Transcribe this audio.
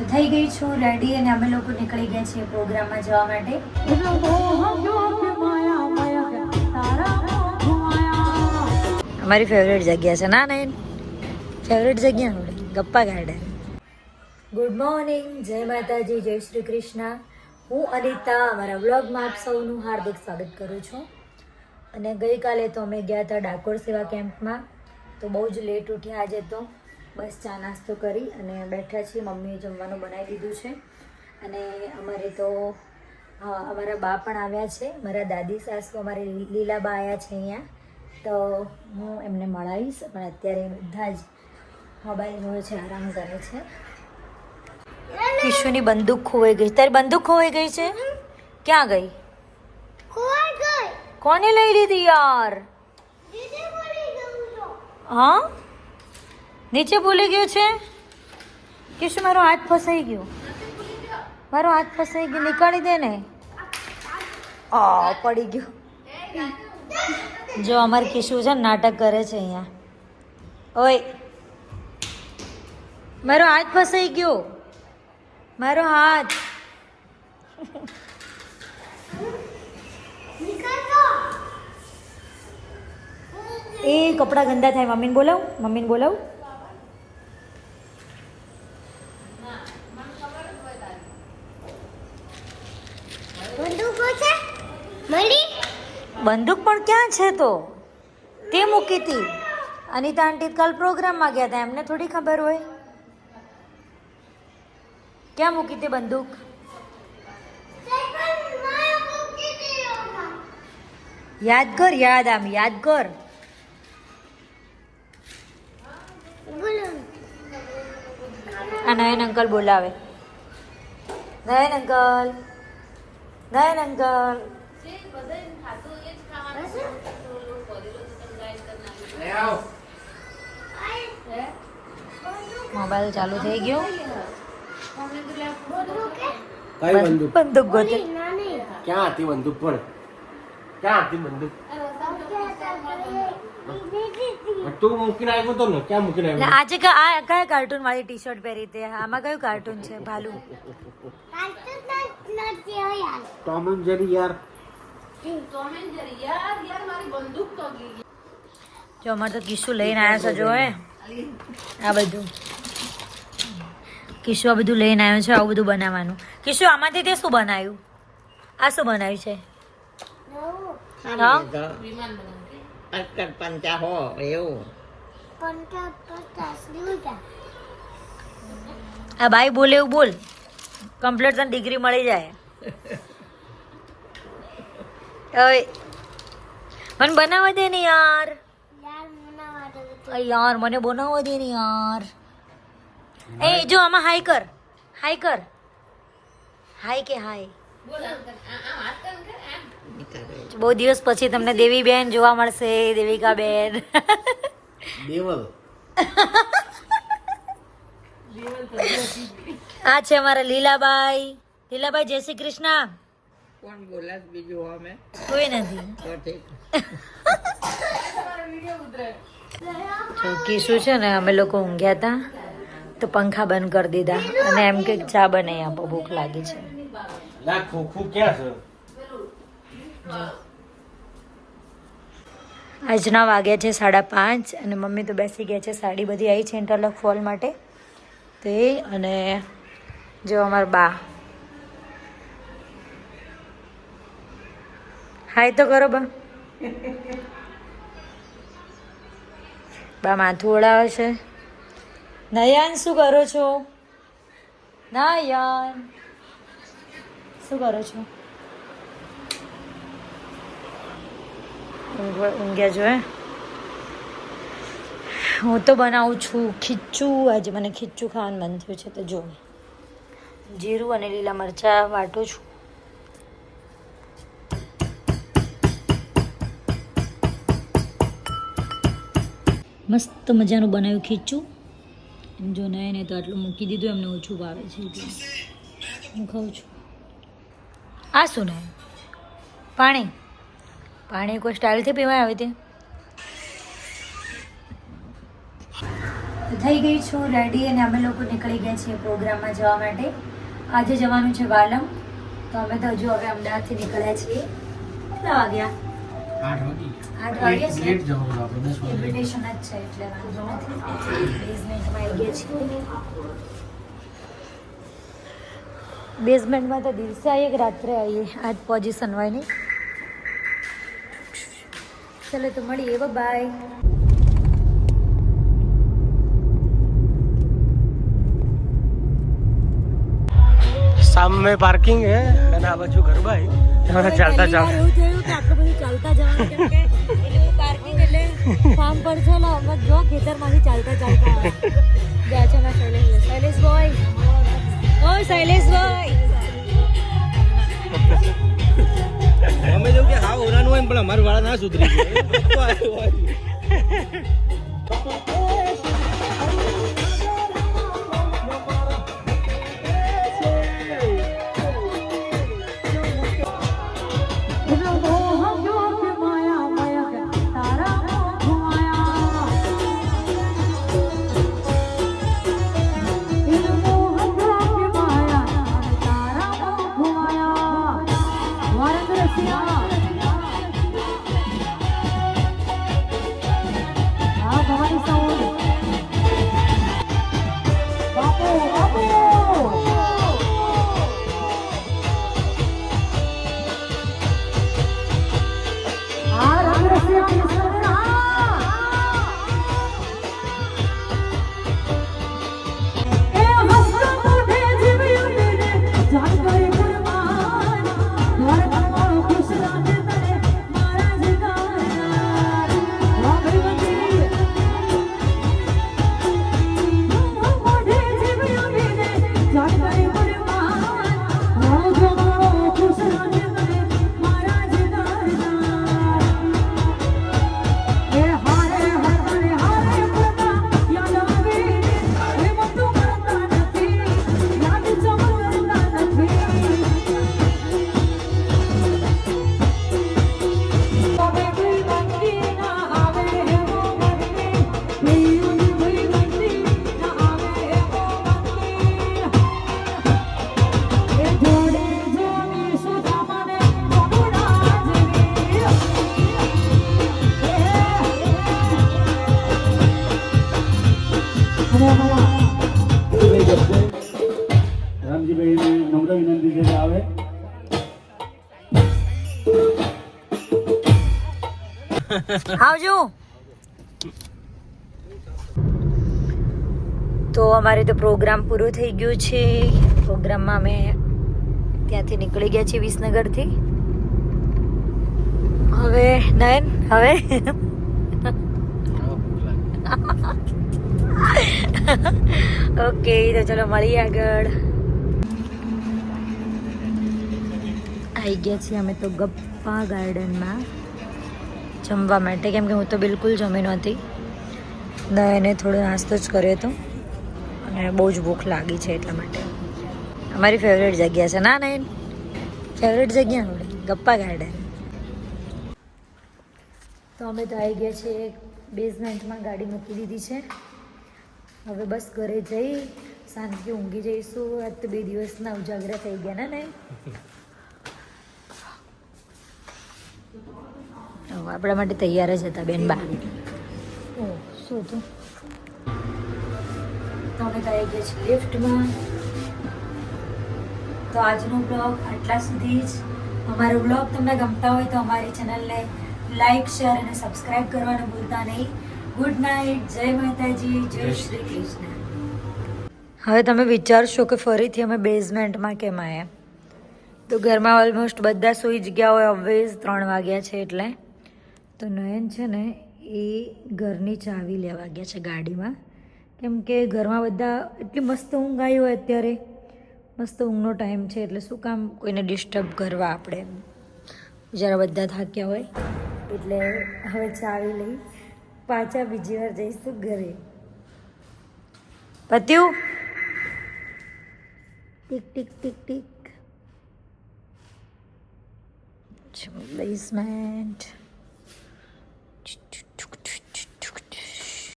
તો થઈ ગઈ છું રેડી અને અમે લોકો નીકળી ગયા છીએ પ્રોગ્રામમાં જવા માટે. અમારી ફેવરેટ જગ્યા છે. ના નહીં. ફેવરેટ જગ્યા આપણી ગપ્પા ગાર્ડન. ગુડ મોર્નિંગ જય માતાજી જય શ્રી કૃષ્ણ. હું અનિતા અમારા વ્લોગમાં આપ સૌનું હાર્દિક સ્વાગત કરું છું. અને ગઈકાલે તો અમે ગયા હતા ડાકોર સેવા કેમ્પમાં. તો બહુ જ લેટ ઉઠ્યા આજે તો. બસ ચા નાસ્તો કરી અને બેઠા છીએ. મમ્મીએ જમવાનું બનાવી દીધું છે. અને અમારે તો અમારા બા પણ આવ્યા છે. મારા દાદી સાસુ અમારે લીલાબા આવ્યા છે અહીંયા. તો હું એમને મળાવીશ. પણ અત્યારે બધા જ મોબાઈલ જોવે છે આરામ કરે છે. કિશુની બંદૂક ખોવાઈ ગઈ. તારી બંદૂક ખોવાઈ ગઈ છે? ક્યાં ગઈ? કોને લઈ લીધી યાર? હા? નીચે ભૂલી ગયો છે? કિશુ, મારો હાથ ફસાઈ ગયો. મારો હાથ ફસાઈ ગયો. નીકાળી દે ને. આ, પડી ગયો. જો, અમારે કિશુ છે ને નાટક કરે છે અહીંયા. ઓય. મારો હાથ ફસાઈ ગયો. મારો હાથ. એ કપડાં ગંદા થાય. મમ્મીને બોલાવું. મમ્મીને બોલાવ. બંદૂક પણ ક્યાં છે તો? તે મૂકી હતી. અનિતા આંટી કાલ પ્રોગ્રામમાં ગયા હતા એમને થોડી ખબર હોય. ક્યાં મૂકી હતી બંદૂક? યાદ કર યાદ આમ યાદ કર આ નયન અંકલ બોલાવે. Nayan uncle. Nayan uncle mobile ચાલુ થઈ ગયો. કઈ બંદૂક બંદૂક? ગોતે. ક્યાં હતી બંદૂક પણ? ક્યાં હતી બંદૂક? તું મૂકીને આવ્યો તો ને ક્યાં મૂકીને આવ્યો? આજે આ કયા કાર્ટૂન વાળી ટી શર્ટ પહેરી તે? આમાં કયું કાર્ટૂન છે? ભાલુ. ટોમ એન્ડ જેરી યાર. જો અમારે તો કિસ્સુ લઈને આવ્યા છે જો હે આ બધું. કિસ્સુ આ બધું લઈને આવ્યો છે આવું બધું બનાવવાનું. કિસ્સુ આમાંથી તે શું બનાવ્યું? આ શું બનાવ્યું છે? હા? અટકટ પંચા હો એવું. આ ભાઈ બોલે એવું બોલ. કમ્પ્લીટ તને ડિગ્રી મળી જાય. ઓય મને બનાવવા દે ને યાર. યાર મને બનાવવા દે ને યાર. એ જો આમાં હાઈ કર. હાઈ કર. હાઈ કે હાઈ બહુ દિવસ પછી તમને દેવી બેન જોવા મળશે દેવિકા બેન દેવલ. આ છે અમારા લીલાબાઈ. લીલાબાઈ જય શ્રી કૃષ્ણ. કોણ બોલાસ બીજું અમે? કોઈ નથી. ચોકી શું કિશુ છે ને અમે લોકો ઊંઘ્યા હતા તો પંખા બંધ કરી દીધા અને એમ કે ચા બનાવી આપો ભૂખ લાગી છે. આજના વાગ્યા છે સાડા પાંચ અને મમ્મી તો બેસી ગયા છે સાડી બધી આવી છે ઇન્ટરલોક ફોલ માટે. તો અને જો અમારા બા. હાય તો કરો બા. બા માથું ઓળાવે છે. નયન, શું કરો છો? નયન. શું કરો છો? ઊંઘ- ઊંઘ્યા જો હે તો બનાવું છું. ખીચું, આજે મને ખીચું ખાવાનું મન થયું છે, તો જો. જીરું અને લીલા મરચાં વાટું છું. મસ્ત મજાનું બનાવ્યું ખીચું. જો નહીં ને તો આટલું મૂકી દીધું, એમને ઓછું ભાવે છે. હું ખાઉં છું. આ શું ને પાણી? પાણી કોઈ સ્ટાઇલથી પીવાય આવી તે થઈ ગઈ છું રેડી અને અમે લોકો નીકળી ગયા છીએ પ્રોગ્રામમાં જવા માટે. આજે જવાનું છે વાલમ. તો અમે તો હજુ હવે અમદાવાદથી નીકળ્યા છીએ. કેટલા વાગ્યા? આઠ વાગ્યા છે? ઇન્વિટેશન જ છે એટલે વાંધો નથી. બેઝમેન્ટમાં આવી ગયા છીએ બેઝમેન્ટમાં તો દિવસે આવીએ કે રાત્રે આવીએ? આજ પોઝિશન હોય નહીં ચાલો તો મળીએ બાય સામે પાર્કિંગ હે અને આ બાજુ ઘર ભાઈ ચાલતા ચાલતા. એવું થયું કે આટલું બધું ચાલતા જવાનું કેમ કે એટલે પાર્કિંગ એટલે ફાર્મ પર છે ને અમે જો ખેતરમાંથી ચાલતા ચાલતા. ગયા છે અમારા શૈલેશ શૈલેશ ભાઈ ઓ શૈલેશ ભાઈ અમે જો કે હા ઓરાનું હોય ને પણ અમારું વાળા ના સુધરી ગયું. રામજીભાઈને નમ્ર વિનંતી છે આવે. આવજો. તો અમારે તો પ્રોગ્રામ પૂરો થઈ ગયો છે. પ્રોગ્રામમાં અમે ત્યાંથી નીકળી ગયા છીએ વિસનગરથી. હવે નયન, હવે? ઓકે તો ચલો મળીએ આગળ. આવી ગયા છીએ. અમે તો ગપ્પા ગાર્ડનમાં જમવા માટે. કેમ કે હું તો બિલકુલ જમી નહોતી. એને થોડો નાસ્તો જ કર્યો હતો. અને બહુ જ ભૂખ લાગી છે એટલા માટે. અમારી ફેવરેટ જગ્યા છે. ના, નહીં. ફેવરેટ જગ્યા હવે ગપ્પા ગાર્ડન. તો અમે તો આવી ગયા છીએ બેઝમેન્ટમાં ગાડી મૂકી દીધી છે. હવે બસ ઘરે જઈ શાંતિથી ઊંઘી જઈશું. આજ તો બે દિવસના ઉજાગરા થઈ ગયા, ને, નહીં? આપણા માટે તૈયાર જ હતા બેન બા. ઓ શું હતું? તો અમે તો આવી ગયા છીએ લિફ્ટમાં તો આજનો બ્લોગ આટલા સુધી જ. અમારો બ્લોગ તમને ગમતા હોય તો અમારી ચેનલને લાઈક શેર અને સબસ્ક્રાઈબ કરવાનું ભૂલતા નહીં. ગુડ નાઇટ જય માતાજી જય શ્રી કૃષ્ણ. હવે તમે વિચારશો કે ફરીથી અમે બેઝમેન્ટમાં કેમ આવ્યા તો ઘરમાં ઓલમોસ્ટ બધા સૂઈ જ ગયા હોય ઓબ્વિયસ ત્રણ વાગ્યા છે એટલે. તો નયન છે ને, એ ઘરની ચાવી લેવા ગયા છે ગાડીમાં. કેમ કે ઘરમાં બધા, એટલી મસ્ત ઊંઘ આવી હોય અત્યારે. મસ્ત ઊંઘનો ટાઈમ છે, એટલે શું કામ કોઈને ડિસ્ટર્બ કરવા આપણે જ્યારે બધા થાક્યા હોય, એટલે હવે ચાવી લઈ પાછા બીજી વાર જઈશું ઘરે. પત્યું? ટીક ટીક ટીક ટીક. બેઝમેન્ટ